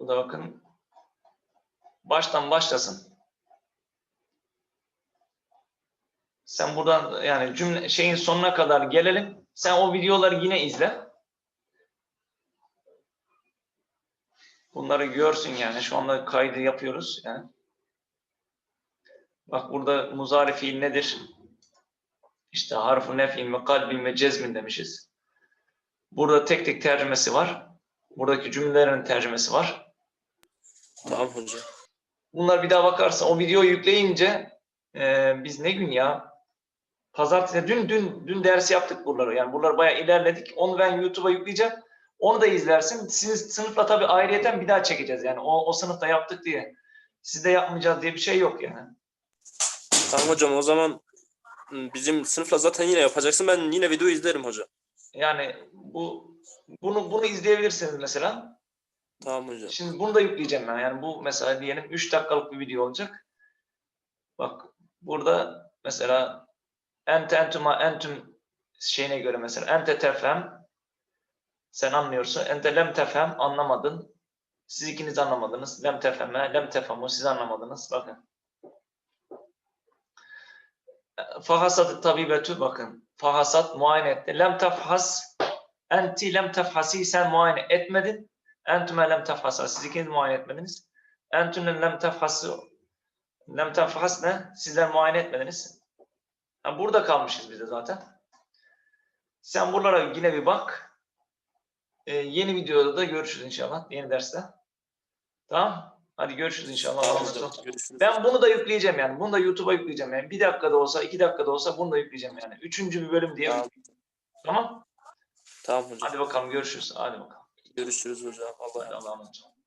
Bu da bakın baştan başlasın. Sen buradan yani cümle şeyin sonuna kadar gelelim. Sen o videoları yine izle. Bunları görsün yani. Şu anda kaydı yapıyoruz yani. Bak burada muzari fiil nedir? İşte harfu nefin ve kalbin ve cezmin demişiz. Burada tek tek tercümesi var. Buradaki cümlelerin tercümesi var. Tamam hocam. Bunlar bir daha bakarsa o videoyu yükleyince e, biz ne gün ya? Pazartesi, dün dün dün ders yaptık buraları. Yani buraları bayağı ilerledik. Onu ben YouTube'a yükleyeceğim. Onu da izlersin. Siz sınıfla tabii ayrıyeten bir daha çekeceğiz. Yani o, o sınıfta yaptık diye. Siz de yapmayacağız diye bir şey yok yani. Tamam hocam o zaman bizim sınıfla zaten yine yapacaksın. Ben yine video izlerim hocam. Yani bu bunu bunu izleyebilirsiniz mesela. Tamam hocam. Şimdi bunu da yükleyeceğim ben. Yani bu mesela diyelim 3 dakikalık bir video olacak. Bak burada mesela ente entuma entüm şeyine göre mesela ente tefhem sen anlıyorsun. Ente lem tefhem anlamadın. Siz ikiniz anlamadınız. Lem tefheme, lem tefhamu siz anlamadınız. Bakın. Fahasat tabibetü bakın. Fahasat muayene etti. Lem tefhas enti lem tefhasi sen muayene etmedin. Entüme lem tefhasa. Siz ikiniz muayene etmediniz. Entünün lem tefhası lem tefhas ne? Sizler muayene etmediniz. Ha, burada kalmışız biz de zaten. Sen buralara yine bir bak. Ee, yeni videoda da görüşürüz inşallah. Yeni derste. Tamam. Hadi görüşürüz inşallah. Tamam. Görüşürüz. Ben bunu da yükleyeceğim yani. Bunu da YouTube'a yükleyeceğim yani. Bir dakikada olsa, iki dakikada olsa bunu da yükleyeceğim yani. Üçüncü bir bölüm diye. Tamam. Tamam. Tamam hocam. Hadi bakalım görüşürüz. Hadi bakalım. Görüşürüz hocam. Allah'a emanet olun.